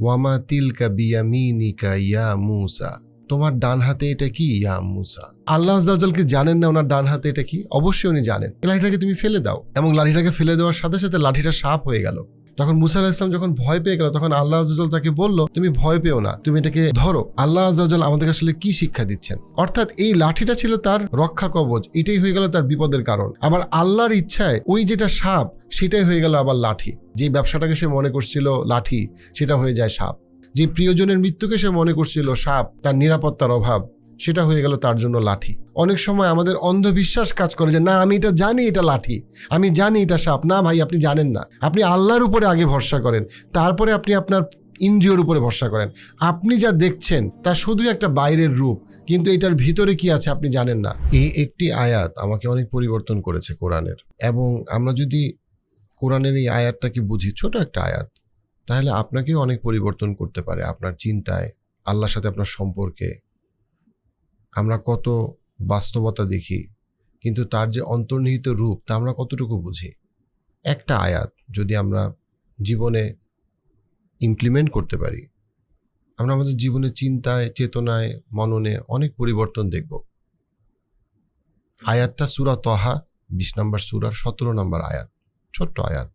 ওয়ামা তিলকা বিয়ামিনিকা ইয়া মুসা? তোমার ডান হাতে এটা কি, ইয়া মুসা? আল্লাহ আজ্জালকে জানেন না ওনার ডান হাতে এটা কি? অবশ্যই উনি জানেন। লাঠিটাকে তুমি ফেলে দাও। এবং লাঠিটাকে ফেলে দেওয়ার সাথে সাথে লাঠিটা সাপ হয়ে গেল। তখন মুসা আলাহ ইসলাম যখন ভয় পেয়ে গেল, তখন আল্লাহ আজ্জাল তাকে বলল, তুমি ভয় পেও না, তুমি এটাকে ধরো। আল্লাহ আজ্জাল আমাদেরকে আসলে কি শিক্ষা দিচ্ছেন? অর্থাৎ এই লাঠিটা ছিল তার রক্ষা কবচ, এটাই হয়ে গেল তার বিপদের কারণ। আবার আল্লাহর ইচ্ছায় ওই যেটা সাপ, সেটাই হয়ে গেল আবার লাঠি। যে ব্যবসাটাকে সে মনে করছিল লাঠি, সেটা হয়ে যায় সাপ। যে প্রিয়জনের মৃত্যুকে সে মনে করছিল সাপ, তার নিরাপত্তার অভাব। সেটা হয়ে গেল তার জন্য লাঠি। অনেক সময় আমাদের অন্ধবিশ্বাস কাজ করে যে, না, আমি এটা জানি এটা লাঠি। আমি জানি এটা সাপ। না ভাই, আপনি জানেন না। আপনি আল্লাহর উপরে আগে ভরসা করেন। তারপরে আপনি আপনার ইন্দ্রিয়র উপরে ভরসা করেন। আপনি যা দেখছেন, তা শুধু একটা বাইরের রূপ। কিন্তু এটার ভিতরে কি আছে আপনি জানেন না। এই একটি আয়াত আমাকে অনেক পরিবর্তন করেছে কোরআনের। এবং আমরা যদি কোরআনের এই আয়াতটাকে বুঝি, ছোট একটা আয়াত, তাহলে আপনাকেও অনেক পরিবর্তন করতে পারে আপনার চিন্তায়, আল্লাহর সাথে আপনার সম্পর্কে। আমরা কত বাস্তবতা দেখি, কিন্তু তার যে অন্তর্নিহিত রূপ, তা আমরা কতটুকু বুঝি? একটা আয়াত যদি আমরা জীবনে ইমপ্লিমেন্ট করতে পারি, আমরা আমাদের জীবনে চিন্তায়, চেতনায়, মননে অনেক পরিবর্তন দেখব। আয়াতটা সুরা তহা, বিশ নম্বর সুরার সতেরো নম্বর আয়াত, ছোট্ট আয়াত।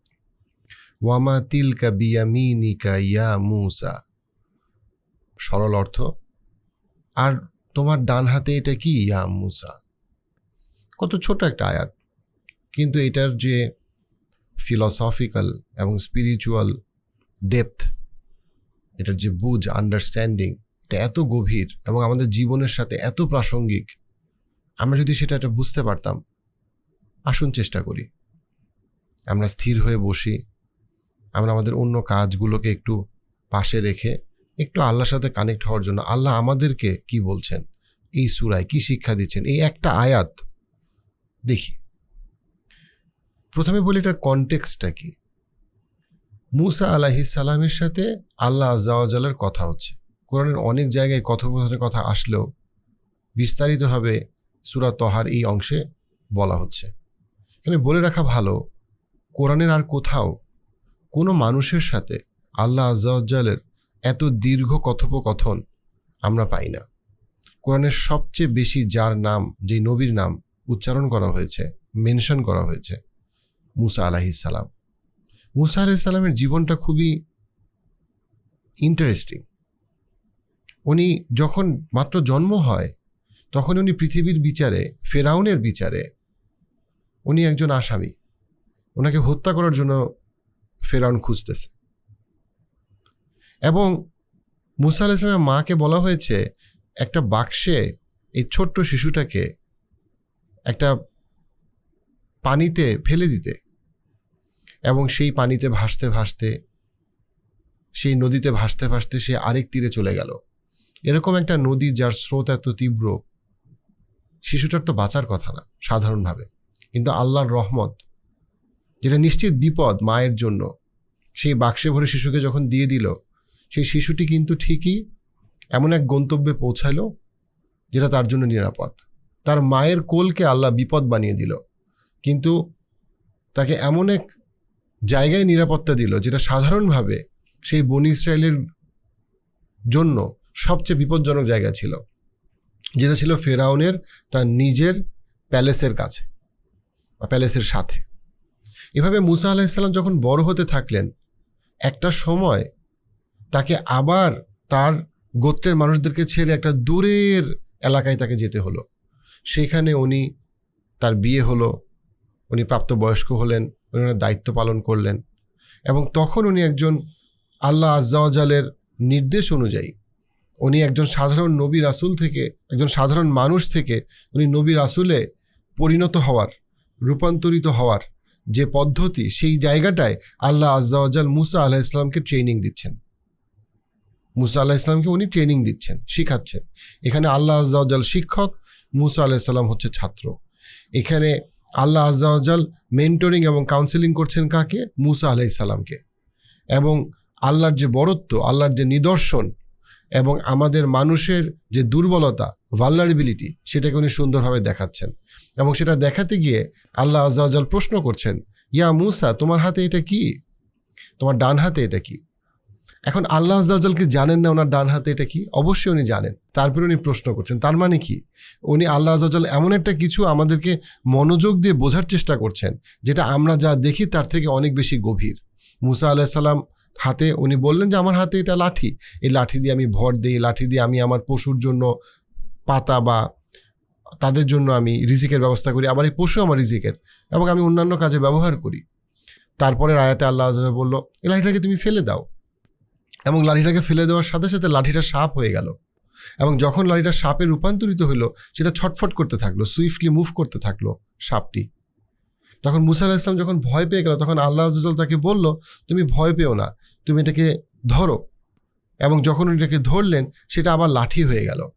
ওয়ামা তিলকা বিয়ামিনিকা ইয়া মুসা। সরল অর্থ, আর তোমার ডান হাতে এটা কি? ইয়া মুসা। কত ছোট একটা আয়াত। কিন্তু এটার যে ফিলসফিক্যাল এবং স্পিরিচুয়াল ডেপথ এটার যে বুঝ আন্ডারস্ট্যান্ডিং এটা এত গভীর এবং আমাদের জীবনের সাথে এত প্রাসঙ্গিক, আমরা যদি সেটা এটা বুঝতে পারতাম, আসুন চেষ্টা করি। আমরা স্থির হয়ে বসি, আমরা আমাদের অন্য কাজগুলোকে একটু পাশে রেখে একটু আল্লাহর সাথে কানেক্ট হওয়ার জন্য আল্লাহ আমাদেরকে কি বলছেন? এই সুরায় কি শিক্ষা দিচ্ছেন? এই একটা আয়াত দেখি। প্রথমে বলি এটা কনটেক্সটটা কি? মুসা আলাহি সালামের সাথে আল্লাহ আজাওয়াজালের কথা হচ্ছে। কোরআনের অনেক জায়গায় কথোপকথনের কথা আসলেও বিস্তারিতভাবে সুরা তহার এই অংশে বলা হচ্ছে। এখানে বলে রাখা ভালো, কোরআনের আর কোথাও কোনো মানুষের সাথে আল্লাহ আজাওয়াজালের এত দীর্ঘ কথোপকথন আমরা পাই না। কোরআনের সবচেয়ে বেশি যার নাম, যেই নবীর নাম উচ্চারণ করা হয়েছে, মেনশন করা হয়েছে, মুসা আলাহিসাল্লাম মুসা আলাহিসাল্লামের জীবনটা খুবই ইন্টারেস্টিং উনি যখন মাত্র জন্ম হয়, তখন উনি পৃথিবীর বিচারে, ফেরাউনের বিচারে উনি একজন আসামি। ওনাকে হত্যা করার জন্য ফেরাউন খুঁজতেছে। এবং মুসা আল ইসলামের মাকে বলা হয়েছে, একটা বাক্সে এই ছোট্ট শিশুটাকে একটা পানিতে ফেলে দিতে এবং সেই পানিতে ভাসতে ভাসতে, সেই নদীতে ভাসতে ভাসতে সে আরেক তীরে চলে গেল। এরকম একটা নদী যার স্রোত এত তীব্র, শিশুটার তো বাঁচার কথা না, সাধারণভাবে। কিন্তু আল্লাহর রহমত, যেটা নিশ্চিত বিপদ মায়ের জন্য, সেই বাক্সে ভরে শিশুকে যখন দিয়ে দিল সেই শিশুটি কিন্তু ঠিকই এমন এক গন্তব্যে পৌঁছালো যেটা তার জন্য নিরাপদ। তার মায়ের কোলকে আল্লাহ বিপদ বানিয়ে দিল। কিন্তু তাকে এমন এক জায়গায় নিরাপত্তা দিল যেটা সাধারণভাবে সেই বনি ইসরায়েলের জন্য সবচেয়ে বিপজ্জনক জায়গা ছিল। যেটা ছিল ফেরাউনের তার নিজের প্যালেসের কাছে বা প্যালেসের সাথে। এভাবে মুসা আলাহিসাল্লাম যখন বড় হতে থাকলেন, একটা সময় তাকে আবার তার গোত্রের মানুষদেরকে ছেড়ে একটা দূরের এলাকায় তাকে যেতে হলো। সেখানে উনি তার বিয়ে হলো, উনি প্রাপ্তবয়স্ক হলেন, উনি ওনার দায়িত্ব পালন করলেন এবং তখন উনি একজন আল্লাহ আজ্জাওয়াজালের নির্দেশ অনুযায়ী উনি একজন সাধারণ নবী রাসুল থেকে, একজন সাধারণ মানুষ থেকে উনি নবী রাসুলে পরিণত হওয়ার, রূপান্তরিত হওয়ার যে পদ্ধতি, সেই জায়গাটায় আল্লাহ আজ্জাওয়াজাল মুসা আল্লাহ ইসলামকে ট্রেনিং দিচ্ছেন। মুসা আল্লাহ ইসলামকে উনি ট্রেনিং দিচ্ছেন, শিখাচ্ছেন। এখানে আল্লাহ আজ্জাওয়াজাল শিক্ষক, মুসা আল্লাহ ইসলাম হচ্ছে ছাত্র। এখানে আল্লাহ আজ্জাওয়াজাল মেন্টরিং এবং কাউন্সিলিং করছেন কাকে? মুসা আলাহ ইসলামকে এবং আল্লাহর যে বরত্ব, আল্লাহর যে নিদর্শন এবং আমাদের মানুষের যে দুর্বলতা ভালনারেবিলিটি সেটাকে উনি সুন্দরভাবে দেখাচ্ছেন। এবং সেটা দেখাতে গিয়ে আল্লাহ আজাল প্রশ্ন করছেন, ইয়া মুসা, তোমার হাতে এটা কি? তোমার ডান হাতে এটা কি? এখন আল্লাহ আজ্জাউজালকে জানেন না ওনার ডান হাতে এটা কি? অবশ্যই উনি জানেন। তারপরে উনি প্রশ্ন করছেন, তার মানে কি? উনি আল্লাহ আজ্জাউজাল এমন একটা কিছু আমাদেরকে মনোযোগ দিয়ে বোঝার চেষ্টা করছেন, যেটা আমরা যা দেখি তার থেকে অনেক বেশি গভীর। মুসা আলাহিসাল্লাম হাতে উনি বললেন যে, আমার হাতে এটা লাঠি। এই লাঠি দিয়ে আমি ভর দিই, লাঠি দিয়ে আমি আমার পশুর জন্য পাতা বা তাদের জন্য আমি রিজিকের ব্যবস্থা করি, আবার এই পশু আমার রিজিকের এবং আমি অন্যান্য কাজে ব্যবহার করি। তারপরে আয়াতে আল্লাহ আজহার বলল, এই লাঠিটাকে তুমি ফেলে দাও। এবং লাঠিটাকে ফেলে দেওয়ার সাথে সাথে লাঠিটা সাপ হয়ে গেল। এবং যখন লাঠিটা সাপে রূপান্তরিত হলো সেটা ছটফট করতে থাকল সুইফটলি মুভ করতে থাকল সাপটি। তখন মুসা আলাহ ইসলাম যখন ভয় পেয়ে গেল, তখন আল্লাহ আজল তাকে বলল, তুমি ভয় পেও না, তুমি এটাকে ধরো। এবং যখন এটাকে ধরলেন, সেটা আবার লাঠি হয়ে গেল।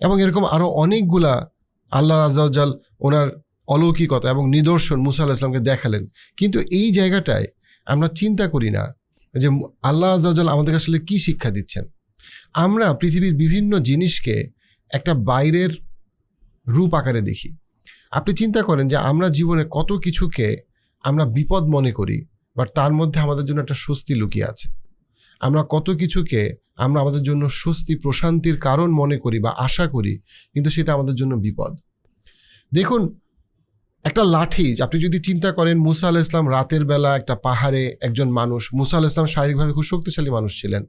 এবং এরকম আরও অনেকগুলা আল্লাহ রাজাল ওনার অলৌকিকতা এবং নিদর্শন মুসা আল্লাহ ইসলামকে দেখালেন। কিন্তু এই জায়গাটায় আমরা চিন্তা করি না যে আল্লাহ আজাল আমাদের আসলে কি শিক্ষা দিচ্ছেন? আমরা পৃথিবীর বিভিন্ন জিনিসকে একটা বাইরের রূপ আকারে দেখি। আপনি চিন্তা করেন যে আমরা জীবনে কত কিছুকে আমরা বিপদ মনে করি বাট তার মধ্যে আমাদের জন্য একটা স্বস্তি লুকিয়ে আছে। আমরা কত কিছুকে আমরা আমাদের জন্য স্বস্তি, প্রশান্তির কারণ মনে করি বা আশা করি, কিন্তু সেটা আমাদের জন্য বিপদ। দেখুন একটা লাঠি, আপনি যদি চিন্তা করেন মুসা আল ইসলাম রাতের বেলা একটা পাহাড়ে একজন মানুষ, মুসা আল ইসলাম শারীরিকভাবে খুব শক্তিশালী মানুষ ছিলেন।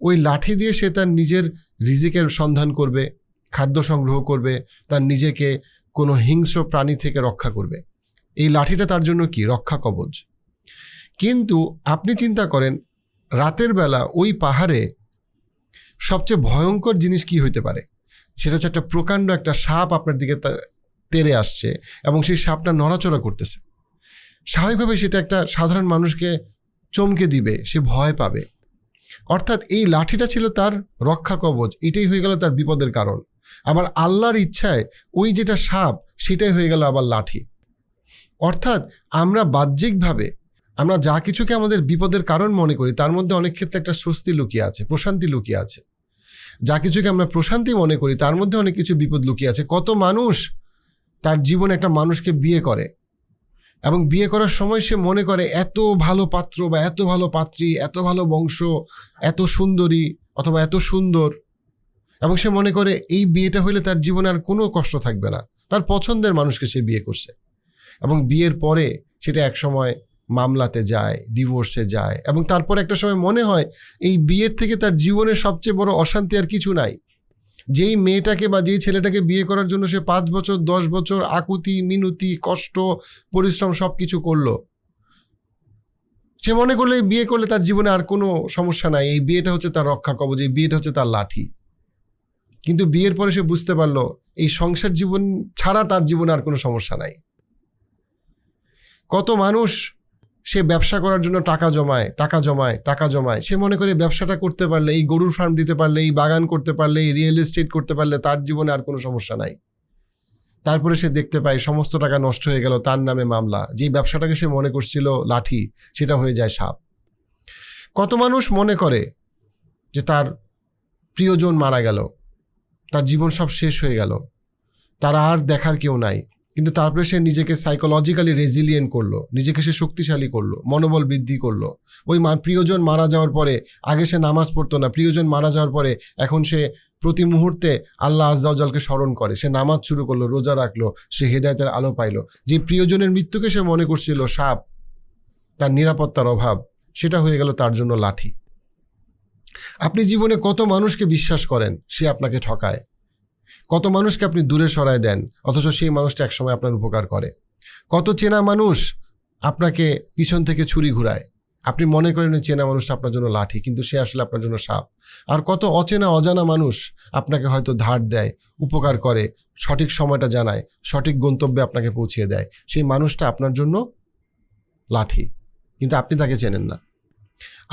ওই লাঠি দিয়ে সে তার নিজের রিজিকের সন্ধান করবে, খাদ্য সংগ্রহ করবে, তার নিজেকে কোনো হিংস্র প্রাণী থেকে রক্ষা করবে। এই লাঠিটা তার জন্য কি? রক্ষা কবচ। কিন্তু আপনি চিন্তা করেন, রাতের বেলা ওই পাহাড়ে সবচেয়ে ভয়ঙ্কর জিনিস কি হইতে পারে? সেটা হচ্ছে একটা প্রকাণ্ড একটা সাপ আপনার দিকে তেরে আসছে এবং সেই সাপটা নড়াচড়া করতেছে। স্বাভাবিকভাবে সেটা একটা সাধারণ মানুষকে চমকে দিবে, সে ভয় পাবে। অর্থাৎ এই লাঠিটা ছিল তার রক্ষা কবচ, এটাই হয়ে গেল তার বিপদের কারণ। আবার আল্লাহর ইচ্ছায় ওই যেটা সাপ, সেটাই হয়ে গেল আবার লাঠি। অর্থাৎ আমরা বাহ্যিকভাবে, আমরা যা কিছুকে আমাদের বিপদের কারণ মনে করি, তার মধ্যে অনেক ক্ষেত্রে একটা স্বস্তি লুকিয়ে আছে, প্রশান্তি লুকিয়ে আছে। যা কিছুকে আমরা প্রশান্তি মনে করি, তার মধ্যে অনেক কিছু বিপদ লুকিয়ে আছে। কত মানুষ তার জীবনে একটা মানুষকে বিয়ে করে। এবং বিয়ে করার সময় সে মনে করে, এত ভালো পাত্র বা এত ভালো পাত্রী, এত ভালো বংশ, এত সুন্দরী অথবা এত সুন্দর। এবং সে মনে করে, এই বিয়েটা হইলে তার জীবনে আর কোনো কষ্ট থাকবে না। তার পছন্দের মানুষকে সে বিয়ে করছে। এবং বিয়ের পরে সেটা একসময় মামলাতে যায়, ডিভোর্সে যায় এবং তারপর একটা সময় মনে হয়, এই বিয়ের থেকে তার জীবনের সবচেয়ে বড় অশান্তি আর কিছু নাই। যেই মেয়েটাকে বা যেই ছেলেটাকে বিয়ে করার জন্য সে পাঁচ বছর, দশ বছর আকুতি, মিনতি, কষ্ট, পরিশ্রম সব কিছু করল। সে মনে করলে বিয়ে করলে তার জীবনে আর কোনো সমস্যা নাই, এই বিয়েটা হচ্ছে তার রক্ষা কবচ, এই বিয়েটা হচ্ছে তার লাঠি। কিন্তু বিয়ের পরে সে বুঝতে পারল, এই সংসার জীবন ছাড়া তার জীবনে আর কোনো সমস্যা নাই। কত মানুষ সে ব্যবসা করার জন্য টাকা জমায় টাকা জমায় টাকা জমায়। সে মনে করে ব্যবসাটা করতে পারলে, এই গরুর ফার্ম দিতে পারলে, এই বাগান করতে পারলে, এই রিয়েল এস্টেট করতে পারলে তার জীবনে আর কোনো সমস্যা নাই। তারপরে সে দেখতে পায় সমস্ত টাকা নষ্ট হয়ে গেল তার নামে মামলা। যেই ব্যবসাটাকে সে মনে করছিল লাঠি, সেটা হয়ে যায় সাপ। কত মানুষ মনে করে যে তার প্রিয়জন মারা গেল, তার জীবন সব শেষ হয়ে গেল, তার আর দেখার কেউ নাই। কিন্তু তারপরে সে নিজেকে সাইকোলজিক্যালি রেজিলিয়েন্ট করল, নিজেকে সে শক্তিশালী করল, মনোবল বৃদ্ধি করল। ওই মা, প্রিয়জন মারা যাওয়ার পরে, আগে সে নামাজ পড়তো না, প্রিয়জন মারা যাওয়ার পরে এখন সে প্রতি মুহূর্তে আল্লাহ আজ্জাউজালকে স্মরণ করে। সে নামাজ শুরু করল, রোজা রাখল, সে হেদায়তের আলো পাইলো। যে প্রিয়জনের মৃত্যুকে সে মনে করছিল সাপ, তার নিরাপত্তার অভাব, সেটা হয়ে গেল তার জন্য লাঠি। আপনি জীবনে কত মানুষকে বিশ্বাস করেন, সে আপনাকে ঠকায়? কত মানুষকে আপনি দূরে সরায় দেন, অথচ সেই মানুষটা একসময় আপনার উপকার করে। কত চেনা মানুষ আপনাকে পিছন থেকে ছুরি ঘুরায়। আপনি মনে করেন চেনা মানুষটা আপনার জন্য লাঠি, কিন্তু সে আসলে আপনার জন্য সাপ। আর কত অচেনা, অজানা মানুষ আপনাকে হয়তো ধার দেয়, উপকার করে, সঠিক সময়টা জানায়, সঠিক গন্তব্যে আপনাকে পৌঁছিয়ে দেয়। সেই মানুষটা আপনার জন্য লাঠি, কিন্তু আপনি তাকে চেনেন না।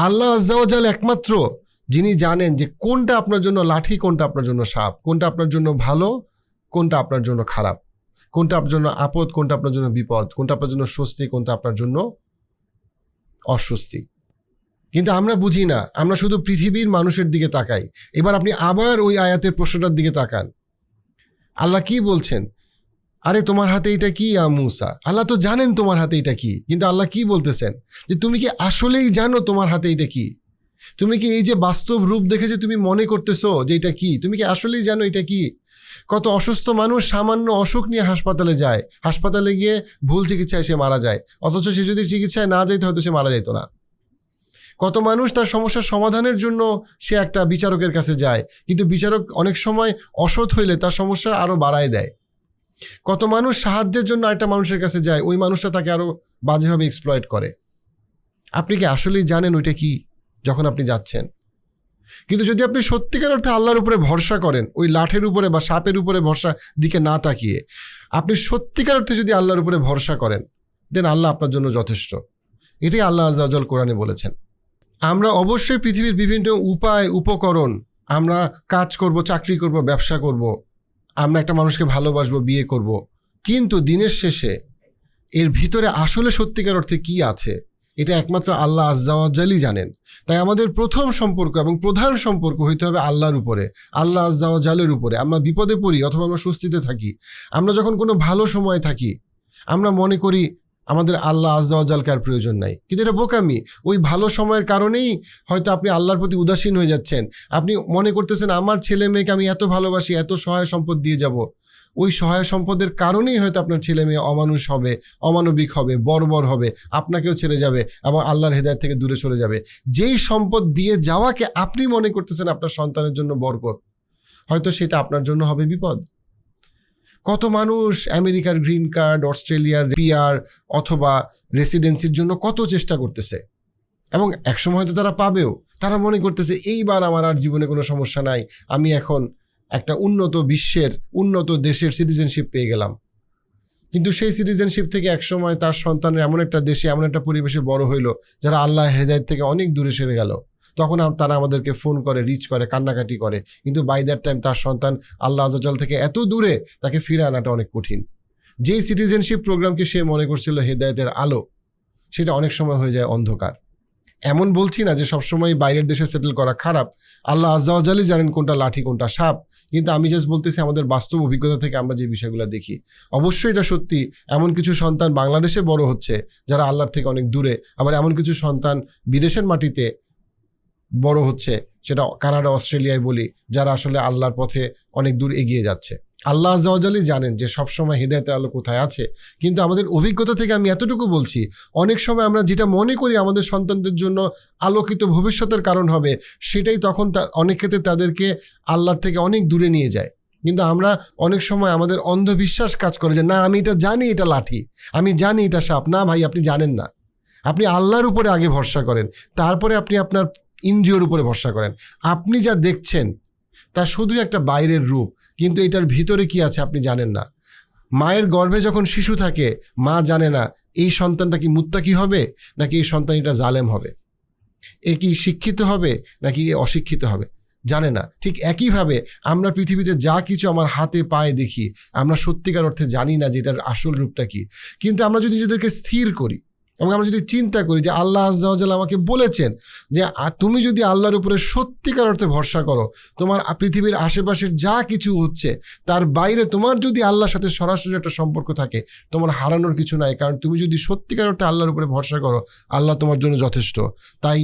আল্লাহ আজ্জাওয়াজাল একমাত্র যিনি জানেন যে কোনটা আপনার জন্য লাঠি, কোনটা আপনার জন্য সাপ, কোনটা আপনার জন্য ভালো, কোনটা আপনার জন্য খারাপ, কোনটা আপনার জন্য আপদ, কোনটা আপনার জন্য বিপদ, কোনটা আপনার জন্য স্বস্তি, কোনটা আপনার জন্য অস্বস্তি। কিন্তু আমরা বুঝি না, আমরা শুধু পৃথিবীর মানুষের দিকে তাকাই। এবার আপনি আবার ওই আয়াতের প্রশ্নটার দিকে তাকান। আল্লাহ কি বলছেন? আরে তোমার হাতে এটা কি আমুসা আল্লাহ তো জানেন তোমার হাতে এটা কি, কিন্তু আল্লাহ কি বলতেছেন? যে তুমি কি আসলেই জানো তোমার হাতে এটা কি? তুমি কি এই যে বাস্তব রূপ দেখে যে তুমি মনে করতেছো যে এটা কি? তুমি কি আসলেই জানো এটা কি? কত অসুস্থ মানুষ সামান্য অসুখ নিয়ে হাসপাতালে যায়। হাসপাতালে গিয়ে ভুল চিকিৎসায় সে মারা যায়। অথচ সে যদি চিকিৎসায় না যাইতো, হয়তো সে মারা যেত না। কত মানুষ তার সমস্যার সমাধানের জন্য সে একটা বিচারকের কাছে যায়। কিন্তু বিচারক অনেক সময় অসৎ হইলে তার সমস্যা আরও বাড়ায় দেয়। কত মানুষ সাহায্যের জন্য একটা মানুষের কাছে যায়। ওই মানুষটা তাকে আরও বাজেভাবে এক্সপ্লয়েট করে। আপনি কি আসলেই জানেন ওইটা কি? যখন আপনি যাচ্ছেন। কিন্তু যদি আপনি সত্যিকার অর্থে আল্লাহর উপরে ভরসা করেন, ওই লাঠের উপরে বা সাপের উপরে ভরসা দিকে না তাকিয়ে, আপনি সত্যিকার অর্থে যদি আল্লাহর উপরে ভরসা করেন, দেন আল্লাহ আপনার জন্য যথেষ্ট। এটাই আল্লাহ আজাজল কোরআনে বলেছেন। আমরা অবশ্যই পৃথিবীর বিভিন্ন উপায়, উপকরণ, আমরা কাজ করব, চাকরি করব, ব্যবসা করব, আমরা একটা মানুষকে ভালোবাসবো, বিয়ে করব, কিন্তু দিনের শেষে এর ভিতরে আসলে সত্যিকার অর্থে কি আছে? এটা একমাত্র আল্লাহ আজ্জাওয়াজালই জানেন। তাই আমাদের প্রথম সম্পর্ক এবং প্রধান সম্পর্ক হইতে হবে আল্লাহর উপরে, আল্লাহ আজ্জাওয়াজালের উপরে। আমরা বিপদে পড়ি অথবা আমরা স্বস্তিতে থাকি। আমরা যখন কোনো ভালো সময় থাকি, আমরা মনে করি আমাদের আল্লাহ আজ্জাওয়াজালকে আর প্রয়োজন নাই। কিন্তু এটা বোকামি। ওই ভালো সময়ের কারণেই হয়তো আপনি আল্লাহর প্রতি উদাসীন হয়ে যাচ্ছেন। আপনি মনে করতেছেন, আমার ছেলে মেয়েকে আমি এত ভালোবাসি, এত সহায় সম্পদ দিয়ে যাব। ওই সহায় সম্পদের কারণেই হয়তো আপনার ছেলে মেয়ে অমানুষ হবে, অমানবিক হবে, বর্বর হবে, আপনাকেও ছেড়ে যাবে এবং আল্লাহর হেদায়ত থেকে দূরে সরে যাবে। যেই সম্পদ দিয়ে যাওয়াকে আপনি মনে করতেছেন আপনার সন্তানের জন্য বরকত, হয়তো সেটা আপনার জন্য হবে বিপদ। কত মানুষ আমেরিকার গ্রিন কার্ড, অস্ট্রেলিয়ার পিয়ার অথবা রেসিডেন্সির জন্য কত চেষ্টা করতেছে এবং একসময় হয়তো তারা পাবেও। তারা মনে করতেছে, এইবার আমার আর জীবনে কোনো সমস্যা নাই, আমি এখন একটা উন্নত বিশ্বের, উন্নত দেশের সিটিজেনশিপ পেয়ে গেলাম। কিন্তু সেই সিটিজেনশিপ থেকে একসময় তার সন্তানের এমন একটা দেশে, এমন একটা পরিবেশে বড় হইল, যারা আল্লাহ হেদায়ত থেকে অনেক দূরে সেরে গেল। তখন তারা আমাদেরকে ফোন করে রিচ করে, কান্নাকাটি করে। কিন্তু বাই দ্যাট টাইম তার সন্তান আল্লাহ আজাল থেকে এত দূরে, তাকে ফিরে আনাটা অনেক কঠিন। যেই সিটিজেনশিপ প্রোগ্রামকে সে মনে করছিল হেদায়তের আলো, সেটা অনেক সময় হয়ে যায় অন্ধকার। এমন বলছি না যে সবসময় বাইরের দেশে সেটেল করা খারাপ। আল্লাহ আজ্জাওয়াজালি জানেন কোনটা লাঠি, কোনটা সাপ। কিন্তু আমি জাস্ট বলতেছি আমাদের বাস্তব অভিজ্ঞতা থেকে আমরা যে বিষয়গুলো দেখি। অবশ্যই এটা সত্যি, এমন কিছু সন্তান বাংলাদেশে বড় হচ্ছে যারা আল্লাহর থেকে অনেক দূরে। আবার এমন কিছু সন্তান বিদেশের মাটিতে বড় হচ্ছে, সেটা কানাডা, অস্ট্রেলিয়ায় বলি, যারা আসলে আল্লাহর পথে অনেক দূর এগিয়ে যাচ্ছে। আল্লাহ আজালি জানেন যে সবসময় হৃদয়তে আলো কোথায় আছে। কিন্তু আমাদের অভিজ্ঞতা থেকে আমি এতটুকু বলছি, অনেক সময় আমরা যেটা মনে করি আমাদের সন্তানদের জন্য আলোকিত ভবিষ্যতের কারণ হবে, সেটাই তখন অনেক ক্ষেত্রে তাদেরকে আল্লাহর থেকে অনেক দূরে নিয়ে যায়। কিন্তু আমরা অনেক সময় আমাদের অন্ধবিশ্বাস কাজ করে যে, না, আমি এটা জানি এটা লাঠি, আমি জানি এটা সাপ। না ভাই, আপনি জানেন না। আপনি আল্লাহর উপরে আগে ভরসা করেন, তারপরে আপনি আপনার ইন্দ্রিয়র উপরে ভরসা করেন। আপনি যা দেখছেন, তা শুধুই একটা বাইরের রূপ। কিন্তু এটার ভিতরে কি আছে আপনি জানেন না। মায়ের গর্ভে যখন শিশু থাকে, মা জানে না, এই সন্তানটা কি মুত্তাকি হবে, নাকি এই সন্তান এটা জালেম হবে? এ কি শিক্ষিত হবে, নাকি এ অশিক্ষিত হবে? জানে না। ঠিক একইভাবে আমরা পৃথিবীতে যা কিছু আমার হাতে পায়ে দেখি, আমরা সত্যিকার অর্থে জানি না যে এটার আসল রূপটা কি। কিন্তু আমরা যদি নিজেদেরকে স্থির করি এবং আমরা যদি চিন্তা করি যে আল্লাহ আজ্জাল আমাকে বলেছেন যে তুমি যদি আল্লাহর উপরে সত্যিকার অর্থে ভরসা করো, তোমার পৃথিবীর আশেপাশের যা কিছু হচ্ছে, তার বাইরে তোমার যদি আল্লাহর সাথে সরাসরি একটা সম্পর্ক থাকে, তোমার হারানোর কিছু নাই। কারণ তুমি যদি সত্যিকার অর্থে আল্লাহর উপরে ভরসা করো, আল্লাহ তোমার জন্য যথেষ্ট। তাই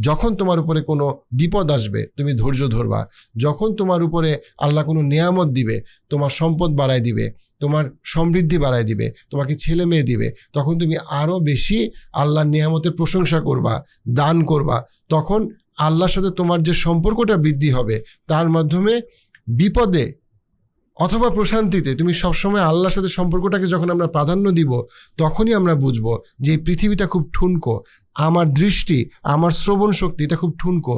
যখন তোমার উপরে কোনো বিপদ আসবে, তুমি ধৈর্য ধরবা। যখন তোমার উপরে আল্লাহ কোনো নিয়ামত দিবে, তোমার সম্পদ বাড়ায় দিবে, তোমার সমৃদ্ধি বাড়ায় দিবে, তোমাকে ছেলে মেয়ে দিবে, তখন তুমি আরও বেশি আল্লাহর নিয়ামতের প্রশংসা করবা, দান করবা। তখন আল্লাহর সাথে তোমার যে সম্পর্কটা বৃদ্ধি হবে, তার মাধ্যমে বিপদে অথবা প্রশান্তিতে তুমি সবসময় আল্লাহর সাথে সম্পর্কটাকে যখন আমরা প্রাধান্য দিব, তখনই আমরা বুঝব যে পৃথিবীটা খুব ঠুনকো। আমার দৃষ্টি, আমার শ্রবণ শক্তি এটা খুব ঠুনকো।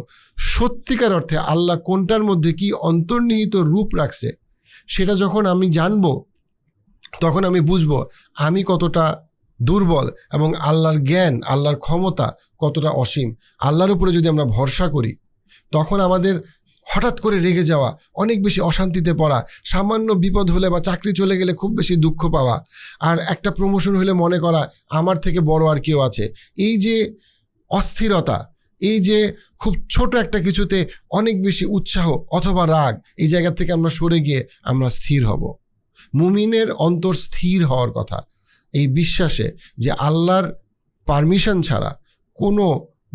সত্যিকার অর্থে আল্লাহ কোনটার মধ্যে কি অন্তর্নিহিত রূপ রাখছে, সেটা যখন আমি জানব, তখন আমি বুঝব আমি কতটা দুর্বল এবং আল্লাহর জ্ঞান, আল্লাহর ক্ষমতা কতটা অসীম। আল্লাহর উপরে যদি আমরা ভরসা করি, তখন আমাদের হঠাৎ করে রেগে যাওয়া, অনেক বেশি অশান্তিতে পড়া, সামান্য বিপদ হলে বা চাকরি চলে গেলে খুব বেশি দুঃখ পাওয়া আর একটা প্রমোশন হলে মনে করা আমার থেকে বড় আর কেউ আছে। এই যে অস্থিরতা, এই যে খুব ছোট একটা কিছুতে অনেক বেশি উৎসাহ অথবা রাগ, এই জায়গা থেকে আমরা সরে গিয়ে আমরা স্থির হব। মুমিনের অন্তর স্থির হওয়ার কথা, এই বিশ্বাসে যে আল্লাহর পারমিশন ছাড়া কোনো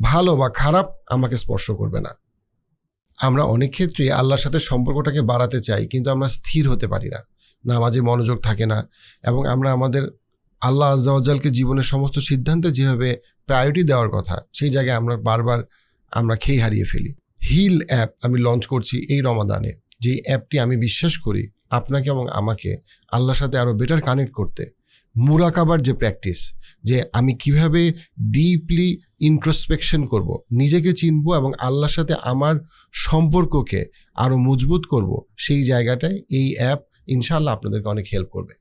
ভালো বা খারাপ আমাকে স্পর্শ করবে না। আমরা অনেক ক্ষেত্রেই আল্লাহর সাথে সম্পর্কটাকে বাড়াতে চাই, কিন্তু আমরা স্থির হতে পারি না। নামাজে মনোযোগ থাকে না এবং আমরা আমাদের আল্লাহ আজ্জাওয়াজালকে জীবনের সমস্ত সিদ্ধান্তে যেভাবে প্রায়োরিটি দেওয়ার কথা, সেই জায়গায় আমরা বারবার আমরা খেয়ে হারিয়ে ফেলি। হিল অ্যাপ আমি লঞ্চ করছি এই রমাদানে যে অ্যাপটি আমি বিশ্বাস করি আপনাকে এবং আমাকে আল্লাহর সাথে আরও বেটার কানেক্ট করতে। মুরাকাবার যে প্র্যাকটিস যে আমি কীভাবে ডিপলি ইন্ট্রোস্পেকশন করব, নিজেকে চিনব এবং আল্লাহর সাথে আমার সম্পর্ককে আরও মজবুত করব, সেই জায়গাটায় এই অ্যাপ ইনশাল্লাহ আপনাদেরকে অনেক হেল্প করবে।